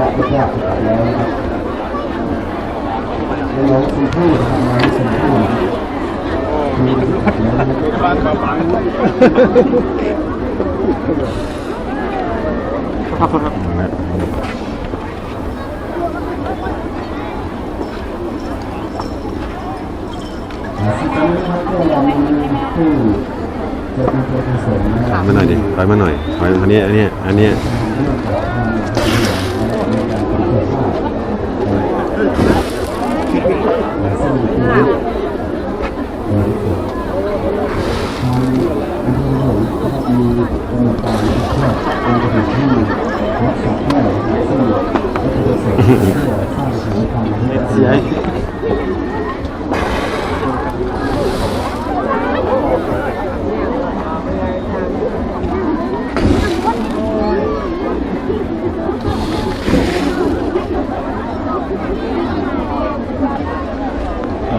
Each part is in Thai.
ณะญาติแล้วนะครับแล้วน้องชมพู่ทำงานชมพู่มีแล้วนะครังครับก็ยังมีผู้จะเป็นตัวผสมนะคถอยมาหน่อยดิถอยมาหน่อยถอยอันนี้ อันนี้ อันนี้ เสี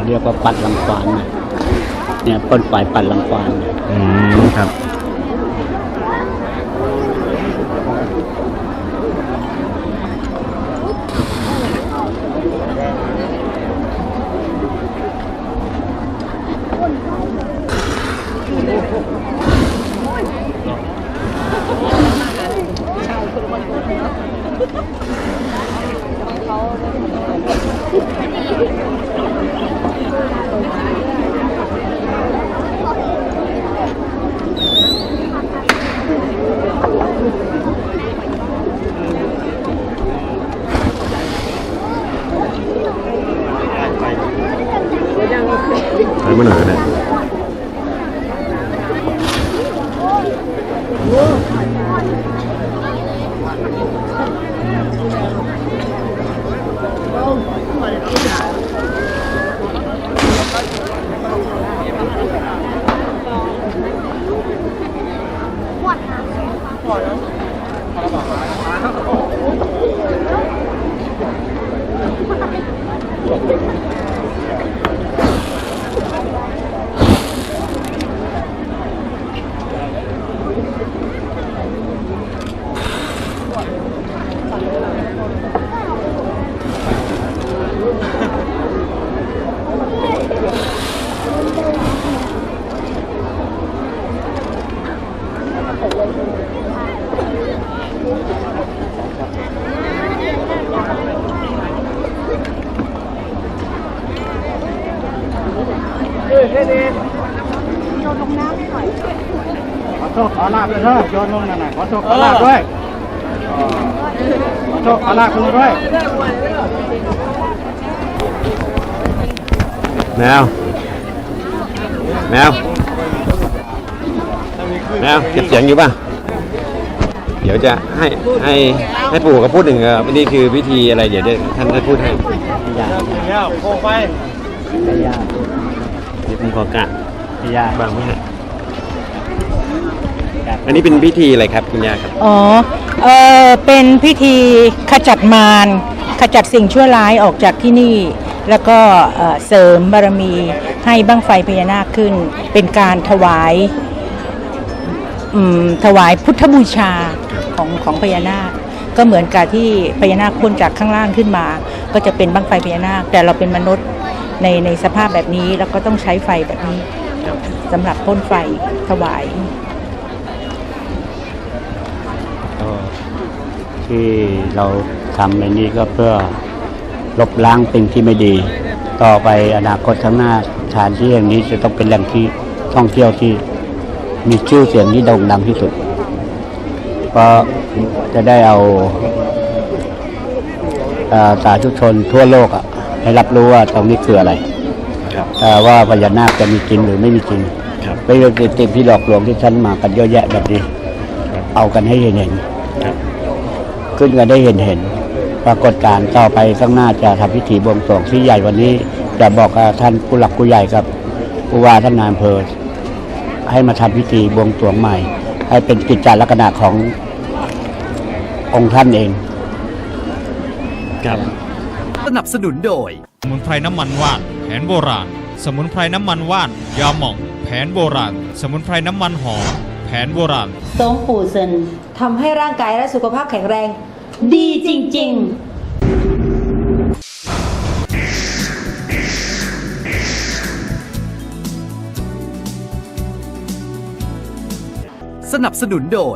เรียกว่าปัดลำควานเนี่ยเป็นฝ่ายปัดลำควานอืมครับ Mana. ถอยมาหน่อยก็ได้ขอโชคขอลาบด้วยเถอะโยนลงนั่นน่ะขอโชคขอลาบด้วยขอโชคขอลาบคุณด้วยแมวแมวแมวเก็บเสียงอยู่ป่ะ เดี๋ยวจะให้ให้ให้ปู่กับพูดหนึ่งเออนี่คือวิธีอะไรเดี๋ยวเดี๋ยวท่านจะพูดให้พยาแล้วโค้งไปพยา เดี๋ยวผมขอกะพยาบางไว้ให้อันนี้เป็นพิธีอะไรครับคุณย่าครับ อ๋อ เออเป็นพิธีขจัดมารขจัดสิ่งชั่วร้ายออกจากที่นี่ แล้วก็เอ่อเสริมบารมีให้บั้งไฟพญานาคขึ้น เป็นการถวายอืมถวายพุทธบูชาของของพญานาค ก็เหมือนกับที่พญานาคพ่นจากข้างล่างขึ้นมา ก็จะเป็นบั้งไฟพญานาค แต่เราเป็นมนุษย์ ในในสภาพแบบนี้แล้วก็ต้องใช้ไฟแบบนี้สำหรับพ่นไฟถวายก็ที่เราทำในนี้ก็เพื่อลบล้างสิ่งที่ไม่ดี ต่อไปอนาคตข้างหน้าสถานที่แห่งนี้จะต้องเป็นแหล่งที่ท่องเที่ยวที่มีชื่อเสียงที่โด่งดังที่สุดก็จะได้เอาสาธุชนทั่วโลกอะ ให้รับรู้ว่าตรงนี้คืออะไรครับเอ่อว่าพญานาคจะมีจริงหรือไม่มีจริงครับไม่ใช่ติดที่หลอกลวงที่ฉันมากันเยอะแยะแบบนี้ เอากันให้เห็นเห็นครับขึ้นกันได้เห็นเห็นปรากฏการณ์ต่อไปข้างหน้าจะทำพิธีบวงสรวงที่ใหญ่วันนี้ จะบอกกับท่านผู้หลักผู้ใหญ่กับผู้ว่าท่านนายอำเภอให้มาทำพิธีบวงสรวงใหม่ ให้เป็นกิจจาลักษณะขององค์ท่านเอง ครับ สนับสนุนโดย สมุนไพรน้ำมันว่านแผนโบราณ สมุนไพรน้ำมันว่านยาหม่อง แผนโบราณ สมุนไพรน้ำมันหอมแผนโบราณโซงปู่เซินทำให้ร่างกายและสุขภาพแข็งแรง ดีจริง ๆ สนับสนุนโดย